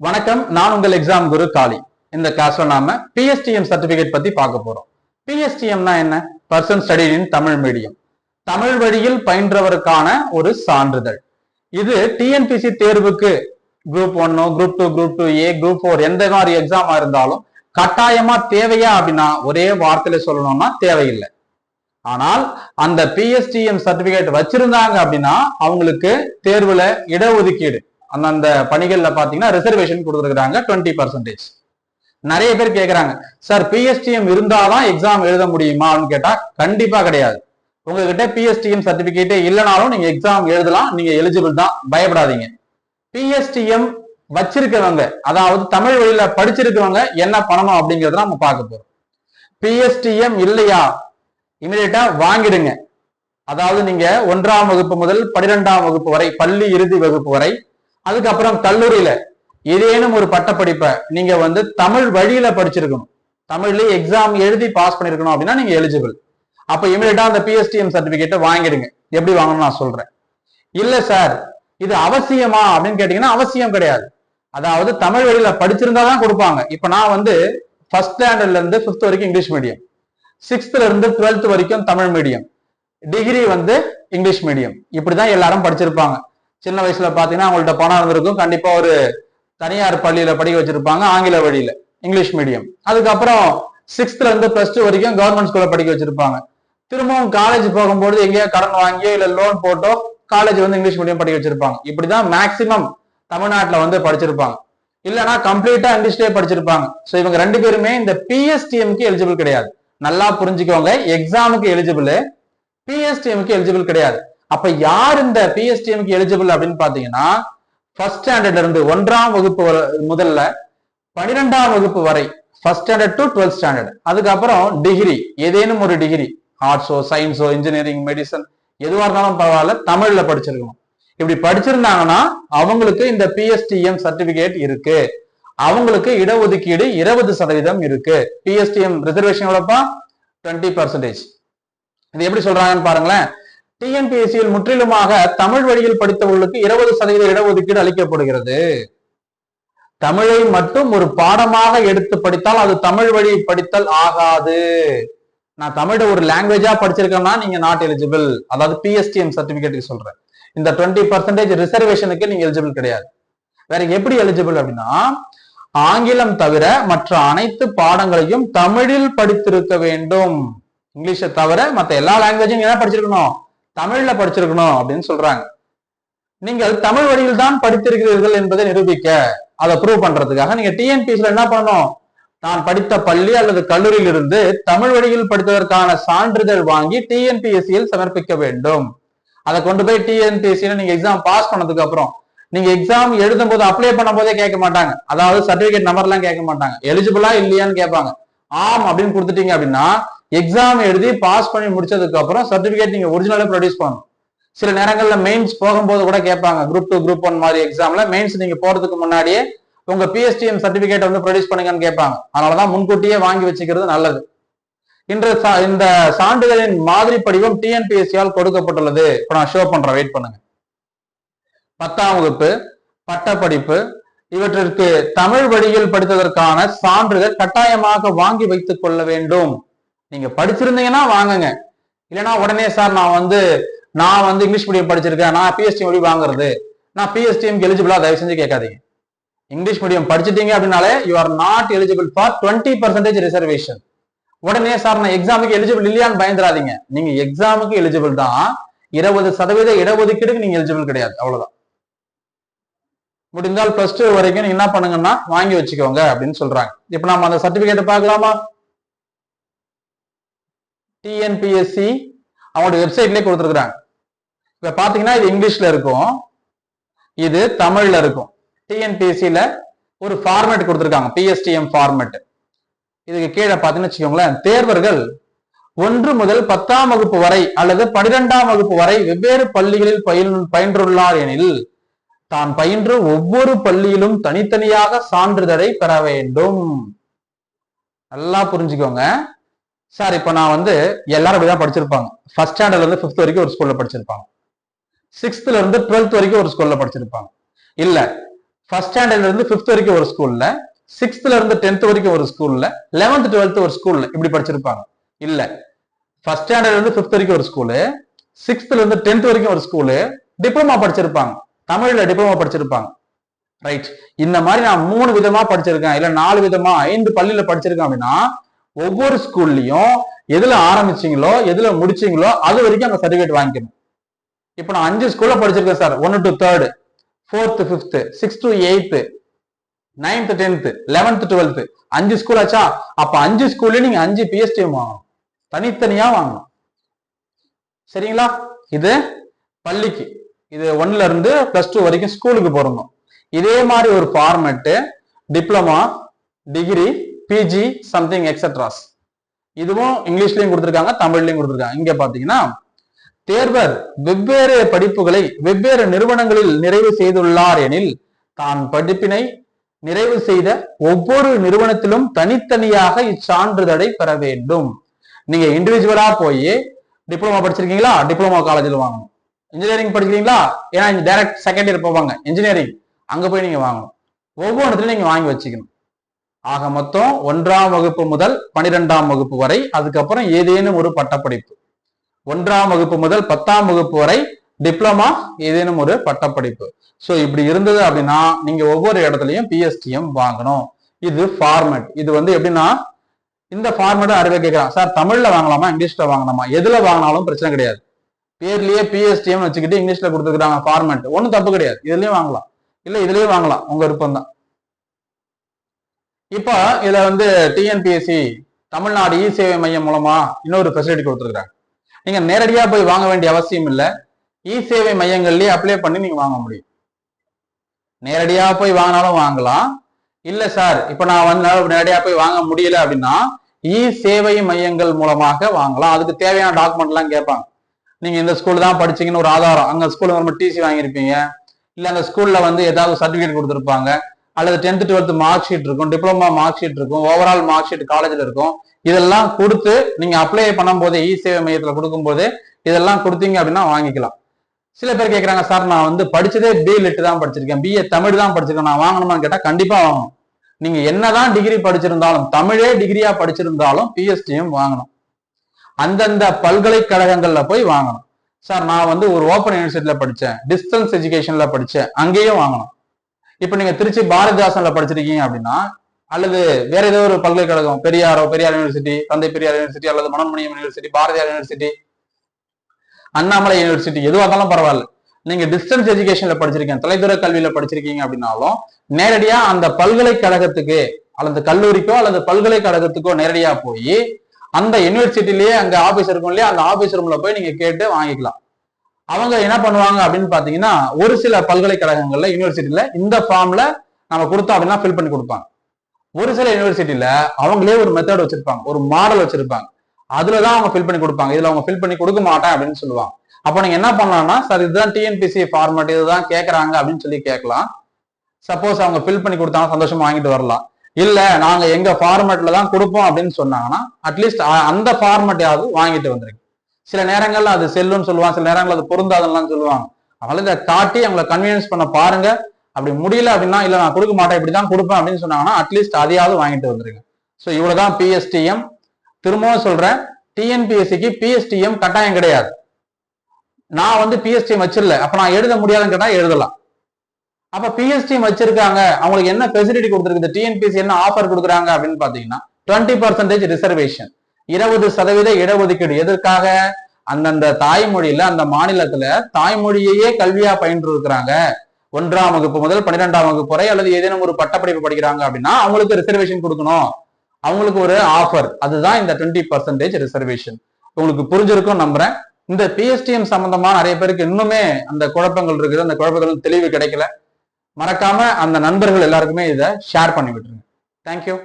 வணக்கம் நான் உங்கள் எக்ஸாம் குரு காளி. இந்த கிளாஸ்ல நாம பிஎஸ்டிஎம் சர்டிபிகேட் பத்தி பார்க்க போறோம். பிஎஸ்டிஎம்னா என்ன? Person study in Tamil medium Tamil வழியில் பயின்றவருக்கான ஒரு சான்றிதழ். இது டிஎன்பிசி தேர்வுக்கு குரூப் ஒன்னோ group two group two A group four எந்த மாதிரி எக்ஸாமா இருந்தாலும் கட்டாயமா தேவையா அப்படின்னா ஒரே வார்த்தையில சொல்லணும்னா தேவையில்லை. ஆனால் அந்த பிஎஸ்டிஎம் சர்டிபிகேட் வச்சிருந்தாங்க அப்படின்னா அவங்களுக்கு தேர்வுல இடஒதுக்கீடு. அந்தந்த பணிகள்ல பாத்தீங்கன்னா ரிசர்வேஷன் கொடுத்துருக்காங்க டுவெண்ட்டி பர்சன்டேஜ் நிறைய பேர் கேட்குறாங்க சார் பிஎஸ்டிஎம் இருந்தாதான் எக்ஸாம் எழுத முடியுமா? அப்படின்னு கேட்டா கண்டிப்பா கிடையாது. உங்ககிட்ட பிஎஸ்டிஎம் சர்டிபிகேட்டே இல்லைனாலும் நீங்க எக்ஸாம் எழுதலாம் நீங்க எலிஜிபிள் தான். பயப்படாதீங்க. பிஎஸ்டிஎம் வச்சிருக்கவங்க அதாவது தமிழ் வழியில படிச்சிருக்கவங்க என்ன பண்ணணும் அப்படிங்கறத நம்ம பார்க்க போறோம். பிஎஸ்டிஎம் இல்லையா? இமீடியட்டா வாங்கிடுங்க. அதாவது நீங்க ஒன்றாம் வகுப்பு முதல் பன்னிரெண்டாம் வகுப்பு வரை பள்ளி இறுதி வகுப்பு வரை அதுக்கப்புறம் கல்லூரியில ஏதேனும் ஒரு பட்டப்படிப்பை நீங்க வந்து தமிழ் வழியில படிச்சிருக்கணும். தமிழ்லயே எக்ஸாம் எழுதி பாஸ் பண்ணிருக்கணும் அப்படின்னா நீங்க எலிஜிபிள் அப்ப இமீடியட்டா அந்த பிஎஸ்டிஎம் சர்டிபிகேட்டை வாங்கிடுங்க. எப்படி வாங்கணும் நான் சொல்றேன். இல்ல சார் இது அவசியமா அப்படின்னு கேட்டீங்கன்னா அவசியம் கிடையாது. அதாவது தமிழ் வழியில படிச்சிருந்தா தான் கொடுப்பாங்க. இப்ப நான் வந்து ஃபர்ஸ்ட் ஸ்டாண்டர்ட்ல இருந்து ஃபிஃப்த் வரைக்கும் இங்கிலீஷ் மீடியம் சிக்ஸ்த்ல இருந்து டுவெல்த் வரைக்கும் தமிழ் மீடியம் டிகிரி வந்து இங்கிலீஷ் மீடியம் இப்படிதான் எல்லாரும் படிச்சிருப்பாங்க. சின்ன வயசுல பாத்தீங்கன்னா அவங்கள்ட்ட பணம் இருந்திருக்கும். கண்டிப்பா ஒரு தனியார் பள்ளியில படிக்க வச்சிருப்பாங்க. ஆங்கில வழியில இங்கிலீஷ் மீடியம் அதுக்கப்புறம் சிக்ஸ்த்ல இருந்து பிளஸ் டூ வரைக்கும் கவர்மெண்ட் ஸ்கூல்ல படிக்க வச்சிருப்பாங்க. திரும்பவும் காலேஜ் போகும்போது எங்கேயோ கடன் வாங்கியோ இல்ல லோன் போட்டோ காலேஜ் வந்து இங்கிலீஷ் மீடியம் படிக்க வச்சிருப்பாங்க. இப்படிதான் மேக்சிமம் தமிழ்நாட்டுல வந்து படிச்சிருப்பாங்க. இல்லைன்னா கம்ப்ளீட்டா இங்கிலீஷ்லயே படிச்சிருப்பாங்க. சோ இவங்க ரெண்டு பேருமே இந்த பிஎஸ்டிஎம்க்கு எலிஜிபிள் கிடையாது. நல்லா புரிஞ்சுக்கோங்க. எக்ஸாமுக்கு எலிஜிபிள் பிஎஸ்டிஎம்க்கு எலிஜிபிள் கிடையாது. அப்ப யார் இந்த பிஎஸ்டிஎம்க்கு எலிஜிபிள் அப்படின்னு பாத்தீங்கன்னா ஃபர்ஸ்ட் ஸ்டாண்டர்ட்ல இருந்து ஒன்றாம் வகுப்பு முதல்ல பன்னிரெண்டாம் வகுப்பு வரை first standard to twelfth standard அதுக்கப்புறம் டிகிரி ஏதேனும் ஒரு டிகிரி ஆர்ட்ஸோ சயின்ஸோ இன்ஜினியரிங் மெடிசன் எதுவா இருந்தாலும் பரவாயில்ல தமிழ்ல படிச்சிருக்கணும். இப்படி படிச்சிருந்தாங்கன்னா அவங்களுக்கு இந்த பிஎஸ்டிஎம் சர்டிபிகேட் இருக்கு. அவங்களுக்கு இடஒதுக்கீடு இருபது சதவீதம் இருக்கு. பிஎஸ்டிஎம் ரிசர்வேஷன் எவ்வளோப்பா? டுவெண்ட்டி பர்சன்டேஜ் இது எப்படி சொல்றாங்கன்னு பாருங்களேன். டிஎன்பிஎஸ்சியில் முற்றிலுமாக தமிழ் வழியில் படித்தவர்களுக்கு இருபது சதவீத இடஒதுக்கீடு அளிக்கப்படுகிறது. தமிழை மட்டும் ஒரு பாடமாக எடுத்து படித்தால் அது தமிழ் வழி படித்தல் ஆகாது. நான் தமிழ ஒரு லாங்குவேஜா படிச்சிருக்கேன்னா நீங்க நாட் எலிஜிபிள் அதாவது பிஎஸ்டிஎம் சர்டிபிகேட்டுக்கு சொல்றேன். இந்த டுவெண்ட்டி பர்சன்டேஜ் ரிசர்வேஷனுக்கு நீங்க எலிஜிபிள் கிடையாது. வேற எப்படி எலிஜிபிள் அப்படின்னா ஆங்கிலம் தவிர மற்ற அனைத்து பாடங்களையும் தமிழில் படித்திருக்க வேண்டும். இங்கிலீஷை தவிர மற்ற எல்லா லாங்குவேஜும் என்ன படிச்சிருக்கணும். தமிழ்ல படிச்சிருக்கணும் அப்படின்னு சொல்றாங்க. நீங்கள் தமிழ் வழியில் தான் படித்திருக்கிறீர்கள் என்பதை நிரூபிக்க அதை ப்ரூவ் பண்றதுக்காக நீங்க டிஎன்பிசில என்ன பண்ணணும்? நான் படித்த பள்ளி அல்லது கல்லூரியில் இருந்து தமிழ் வழியில் படித்ததற்கான சான்றிதழ் வாங்கி டிஎன்பிஎஸ்சியில் சமர்ப்பிக்க வேண்டும். அதை கொண்டு போய் டிஎன்பிஎஸ்சியில நீங்க எக்ஸாம் பாஸ் பண்ணதுக்கு அப்புறம் நீங்க எக்ஸாம் எழுதும் போது அப்ளை பண்ணும் போதே கேட்க மாட்டாங்க. அதாவது சர்டிபிகேட் நம்பர் எல்லாம் கேட்க மாட்டாங்க. எலிஜிபிளா இல்லையான்னு கேட்பாங்க. ஆம் அப்படின்னு கொடுத்துட்டீங்க அப்படின்னா எக்ஸாம் எழுதி பாஸ் பண்ணி முடிச்சதுக்கு அப்புறம் சர்டிபிகேட் நீங்க ஒரிஜினலா ப்ரொடியூஸ் பண்ணணும். சில நேரங்களில் மெயின்ஸ் போகும்போது கூட கேட்பாங்க குரூப் டூ குரூப் ஒன் மாதிரி எக்ஸாம்ல மெயின்ஸ் நீங்க போறதுக்கு முன்னாடியே உங்க பிஎஸ்டிஎம் சர்டிபிகேட் வந்து ப்ரொடியூஸ் பண்ணுங்கன்னு கேட்பாங்க. அதனாலதான் முன்கூட்டியே வாங்கி வச்சுக்கிறது நல்லது. இன்று சா- இந்த சான்றிதழின் மாதிரி படிவம் டிஎன்பிஎஸ்சியால் கொடுக்கப்பட்டுள்ளது. இப்ப நான் ஷோ பண்றேன் வெயிட் பண்ணுங்க. பத்தாம் வகுப்பு பட்டப்படிப்பு இவற்றிற்கு தமிழ் வழியில் படித்ததற்கான சான்றிதழ் கட்டாயமாக வாங்கி வைத்துக் கொள்ள வேண்டும். நீங்க படிச்சிருந்தீங்கன்னா வாங்குங்க. இல்லைன்னா உடனே சார் நான் வந்து நான் வந்து இங்கிலீஷ் மீடியம் படிச்சிருக்கேன். நான் பிஎஸ்டி எப்படி வாங்குறது? நான் பிஎஸ்டிஎம் எலிஜிபிளா தயவு செஞ்சு கேட்காதீங்க. இங்கிலீஷ் மீடியம் படிச்சிட்டீங்க அப்படின்னாலே you are not eligible for twenty percentage reservation உடனே சார் நான் எக்ஸாமுக்கு எலிஜிபிள் இல்லையான்னு பயந்துராதீங்க நீங்க எக்ஸாமுக்கு எலிஜிபிள் தான். இருபது சதவீத இடஒதுக்கீடுக்கு நீங்க எலிஜிபிள் கிடையாது. அவ்வளவுதான். முடிந்தால் பிளஸ் டூ வரைக்கும் நீங்க என்ன பண்ணுங்கன்னா வாங்கி வச்சுக்கோங்க அப்படின்னு சொல்றாங்க. இப்ப நம்ம அந்த சர்டிபிகேட்டை பார்க்கலாமா? டிஎன்பிஎஸ்சி அவங்களோட வெப்சைட்லேயே கொடுத்துருக்குறாங்க. இப்போ பார்த்தீங்கன்னா இது இங்கிலீஷில் இருக்கும். இது தமிழில் இருக்கும். டிஎன்பிஎஸ்சியில் ஒரு ஃபார்மேட் கொடுத்துருக்காங்க. பிஎஸ்டிஎம் ஃபார்மேட் இதுக்கு கீழே பார்த்தீங்கன்னு வச்சுக்கோங்களேன் தேர்வர்கள் ஒன்று முதல் பத்தாம் வகுப்பு வரை அல்லது பனிரெண்டாம் வகுப்பு வரை வெவ்வேறு பள்ளிகளில் பயில் பயின்றுள்ளார் எனில் தான் பயின்ற ஒவ்வொரு பள்ளியிலும் தனித்தனியாக சான்றிதழை பெற வேண்டும். நல்லா புரிஞ்சுக்கோங்க. சார் இப்போ நான் வந்து எல்லாரும் அப்படிதான் படிச்சிருப்பாங்க. ஃபர்ஸ்ட் ஸ்டாண்டர்ட்ல இருந்து ஃபிஃப்த் வரைக்கும் ஒரு ஸ்கூல்ல படிச்சிருப்பாங்க. சிக்ஸ்த்ல இருந்து டுவெல்த் வரைக்கும் ஒரு ஸ்கூல்ல படிச்சிருப்பாங்க. இல்ல ஃபர்ஸ்ட் ஸ்டாண்டர்ட்ல இருந்து ஃபிஃப்த் வரைக்கும் ஒரு ஸ்கூல்ல சிக்ஸ்த்ல இருந்து டென்த் வரைக்கும் ஒரு ஸ்கூல்ல லெவன்த் டுவெல்த் ஒரு ஸ்கூல்ல இப்படி படிச்சிருப்பாங்க. இல்ல ஃபர்ஸ்ட் ஸ்டாண்டர்ட்ல இருந்து ஃபிஃப்த் வரைக்கும் ஒரு ஸ்கூலு சிக்ஸ்த்ல இருந்து டென்த் வரைக்கும் ஒரு ஸ்கூலு டிப்ளமா படிச்சிருப்பாங்க. தமிழ்ல டிப்ளமா படிச்சிருப்பாங்க. ரைட் இந்த மாதிரி நான் மூணு விதமா படிச்சிருக்கேன். இல்ல நாலு விதமா ஐந்து பள்ளியில படிச்சிருக்கேன் அப்படின்னா ஒவ்வொரு ஸ்கூல்லையும் எதுல ஆரம்பிச்சீங்களோ எதுல முடிச்சீங்களோ அது வரைக்கும் அந்த சர்டிபிகேட் வாங்கிக்கணும். இப்போ நான் அஞ்சு ஸ்கூல்ல படிச்சிருக்கேன் சார் ஒன்னு to third fourth fifth six to eighth ninth tenth eleventh twelfth அஞ்சு ஸ்கூல் ஆச்சா? அப்ப அஞ்சு ஸ்கூல்ல நீங்க அஞ்சு பிஎஸ்டிஎம் வாங்கணும். தனித்தனியா வாங்கணும். சரிங்களா? இது பள்ளிக்கு. இது ஒன்ல இருந்து பிளஸ் டூ வரைக்கும் ஸ்கூலுக்கு போறணும் இதே மாதிரி ஒரு format diploma degree PG something extras இதுவும் இங்கிலீஷ்லயும் கொடுத்துருக்காங்க தமிழ்லயும் கொடுத்துருக்காங்க. இங்க பாத்தீங்கன்னா தேர்வர் வெவ்வேறு படிப்புகளை வெவ்வேறு நிறுவனங்களில் நிறைவு செய்துள்ளார் எனில் தான் படிப்பினை நிறைவு செய்த ஒவ்வொரு நிறுவனத்திலும் தனித்தனியாக இச்சான்றிதழை பெற வேண்டும். நீங்க இண்டிவிஜுவலா போய் டிப்ளமா படிச்சிருக்கீங்களா? டிப்ளமா காலேஜில் வாங்கணும். இன்ஜினியரிங் படிக்கிறீங்களா? ஏன்னா டைரக்ட் செகண்ட் இயர் போவாங்க. இன்ஜினியரிங் அங்க போய் நீங்க வாங்கணும். ஒவ்வொன்றத்திலும் நீங்க வாங்கி வச்சுக்கணும். ஆக மொத்தம் ஒன்றாம் வகுப்பு முதல் பனிரெண்டாம் வகுப்பு வரை அதுக்கப்புறம் ஏதேனும் ஒரு பட்டப்படிப்பு. ஒன்றாம் வகுப்பு முதல் பத்தாம் வகுப்பு வரை டிப்ளமா ஏதேனும் ஒரு பட்டப்படிப்பு. ஸோ இப்படி இருந்தது அப்படின்னா நீங்க ஒவ்வொரு இடத்துலையும் பிஎஸ்டிஎம் வாங்கணும். இது ஃபார்மேட் இது வந்து எப்படின்னா இந்த ஃபார்மேட் அறிவை கேட்கறான். சார் தமிழ்ல வாங்கலாமா இங்கிலீஷ்ல வாங்கலாமா? எதுல வாங்கினாலும் பிரச்சனை கிடையாது. பேர்லயே பிஎஸ்டிஎம் வச்சுக்கிட்டு இங்கிலீஷ்ல கொடுத்துருக்காங்க ஃபார்மேட் ஒன்றும் தப்பு கிடையாது. இதுலயும் வாங்கலாம். இல்ல இதுலயும் வாங்கலாம். உங்க விருப்பம் தான் இப்போ இதுல வந்து டிஎன்பிஎஸ்சி தமிழ்நாடு இ சேவை மையம் மூலமா இன்னொரு ஃபெசிலிட்டி கொடுத்துருக்காங்க. நீங்க நேரடியா போய் வாங்க வேண்டிய அவசியம் இல்லை. இ சேவை மையங்கள்லயே அப்ளை பண்ணி நீங்க வாங்க முடியும். நேரடியா போய் வாங்கினாலும் வாங்கலாம். இல்ல சார் இப்ப நான் வந்து நேரடியா போய் வாங்க முடியல அப்படின்னா இ சேவை மையங்கள் மூலமாக வாங்கலாம். அதுக்கு தேவையான டாக்குமெண்ட் எல்லாம் கேட்பாங்க. நீங்க இந்த ஸ்கூல் தான் படிச்சீங்கன்னு ஒரு ஆதாரம். அங்க ஸ்கூல்ல நம்ம டிசி வாங்கியிருப்பீங்க. இல்ல அந்த ஸ்கூல்ல வந்து ஏதாவது சர்டிபிகேட் கொடுத்துருப்பாங்க. அல்லது டென்த் டுவெல்த் மார்க் ஷீட் இருக்கும் டிப்ளமா மார்க் ஷீட் இருக்கும் ஓவரால் மார்க் ஷீட் காலேஜில் இருக்கும். இதெல்லாம் கொடுத்து நீங்க அப்ளை பண்ணும் போதே இ சேவை மையத்தில் கொடுக்கும்போது இதெல்லாம் கொடுத்தீங்க அப்படின்னா வாங்கிக்கலாம். சில பேர் கேட்குறாங்க சார் நான் வந்து படிச்சதே பி லிட் தான் படிச்சிருக்கேன். பிஏ தமிழ் தான் படிச்சிருக்கேன். நான் வாங்கணுமான்னு கேட்டால் கண்டிப்பா வாங்கணும். நீங்க என்னதான் டிகிரி படிச்சிருந்தாலும் தமிழே டிகிரியா படிச்சிருந்தாலும் பிஎஸ்டியும் வாங்கணும். அந்தந்த பல்கலைக்கழகங்கள்ல போய் வாங்கணும். சார் நான் வந்து ஒரு ஓப்பன் யூனிவர்சிட்டியில படித்தேன் டிஸ்டன்ஸ் எஜுகேஷன்ல படித்தேன் அங்கேயும் வாங்கணும். இப்ப நீங்க திருச்சி பாரதிதாசன்ல படிச்சிருக்கீங்க அப்படின்னா அல்லது வேற ஏதோ ஒரு பல்கலைக்கழகம் பெரியாரோ பெரியார் யூனிவர்சிட்டி தந்தை பெரியார் யூனிவர்சிட்டி அல்லது Manonmaniam university Bharathiar university Annamalai university எதுவாக இருந்தாலும் பரவாயில்ல. நீங்க டிஸ்டன்ஸ் எஜுகேஷன்ல படிச்சிருக்கீங்க தொலைதூர கல்வியில படிச்சிருக்கீங்க அப்படின்னாலும் நேரடியா அந்த பல்கலைக்கழகத்துக்கு அல்லது கல்லூரிக்கோ அல்லது பல்கலைக்கழகத்துக்கோ நேரடியா போய் அந்த யூனிவர்சிட்டிலேயே அங்க ஆபீஸ் இருக்கும் இல்லையா அந்த ஆபீஸ் ரூம்ல போய் நீங்க கேட்டு வாங்கிக்கலாம். அவங்க என்ன பண்ணுவாங்க அப்படின்னு பாத்தீங்கன்னா ஒரு சில பல்கலைக்கழகங்கள்ல யூனிவர்சிட்டியில இந்த ஃபார்ம்ல நம்ம கொடுத்தோம் அப்படின்னா ஃபில் பண்ணி கொடுப்பாங்க. ஒரு சில யூனிவர்சிட்டியில அவங்களே ஒரு மெத்தட் வச்சிருப்பாங்க. ஒரு மாடல் வச்சிருப்பாங்க. அதுலதான் அவங்க ஃபில் பண்ணி கொடுப்பாங்க. இதுல அவங்க ஃபில் பண்ணி கொடுக்க மாட்டேன் அப்படின்னு சொல்லுவாங்க. அப்போ நீங்க என்ன பண்ணலாம்னா சார் இதுதான் டிஎன்பிசி ஃபார்மேட் இதுதான் கேட்கறாங்க அப்படின்னு சொல்லி கேட்கலாம். சப்போஸ் அவங்க ஃபில் பண்ணி கொடுத்தாங்க சந்தோஷமா வாங்கிட்டு வரலாம். இல்ல நாங்க எங்க ஃபார்மேட்ல தான் கொடுப்போம் அப்படின்னு சொன்னாங்கன்னா அட்லீஸ்ட் அந்த ஃபார்மேட்டையாவது வாங்கிட்டு வந்துருங்க. சில நேரங்கள்ல அது செல்லுன்னு சொல்லுவாங்க சில நேரங்கள் அது பொருந்தாதுலாம் சொல்லுவாங்க. அதனால இதை காட்டி அவங்களை கன்வீனியன்ஸ் பண்ண பாருங்க. அப்படி முடியல அப்படின்னா இல்ல நான் கொடுக்க மாட்டேன் இப்படிதான் கொடுப்பேன் அப்படின்னு சொன்னாங்கன்னா அட்லீஸ்ட் அதையாவது வாங்கிட்டு வந்துருங்க. ஸோ இவ்வளவுதான் பிஎஸ்டிஎம் திரும்பவும் சொல்றேன் டிஎன்பிஎஸ்சிக்கு பிஎஸ்டிஎம் கட்டாயம் கிடையாது. நான் வந்து பிஎஸ்டிஎம் வச்சிடல. அப்ப நான் எழுத முடியாதுன்னு கேட்டா எழுதலாம். அப்ப பிஎஸ்டிஎம் வச்சிருக்காங்க. அவங்களுக்கு என்ன ஃபெசிலிட்டி கொடுத்துருக்கு டிஎன்பிஎஸ்சி என்ன ஆஃபர் கொடுக்குறாங்க அப்படின்னு பாத்தீங்கன்னா டுவெண்ட்டி பர்சன்டேஜ் ரிசர்வேஷன் இருபது சதவீத இடஒதுக்கீடு. எதற்காக? அந்தந்த தாய்மொழியில அந்த மாநிலத்துல தாய்மொழியையே கல்வியா பயின்று இருக்கிறாங்க ஒன்றாம் வகுப்பு முதல் பன்னிரெண்டாம் வகுப்பு வரை அல்லது ஏதேனும் ஒரு பட்டப்படிப்பு படிக்கிறாங்க அப்படின்னா அவங்களுக்கு ரிசர்வேஷன் கொடுக்கணும். அவங்களுக்கு ஒரு ஆஃபர் அதுதான் இந்த டுவெண்ட்டி பர்சன்டேஜ் ரிசர்வேஷன் உங்களுக்கு புரிஞ்சிருக்கும் நம்புறேன். இந்த பிஎஸ்டிஎம் சம்பந்தமா நிறைய பேருக்கு இன்னுமே அந்த குழப்பங்கள் இருக்குது. அந்த குழப்பங்கள் தெளிவு கிடைக்கல. மறக்காம அந்த நண்பர்கள் எல்லாருக்குமே இதை ஷேர் பண்ணி விட்டுருங்க. தேங்க்யூ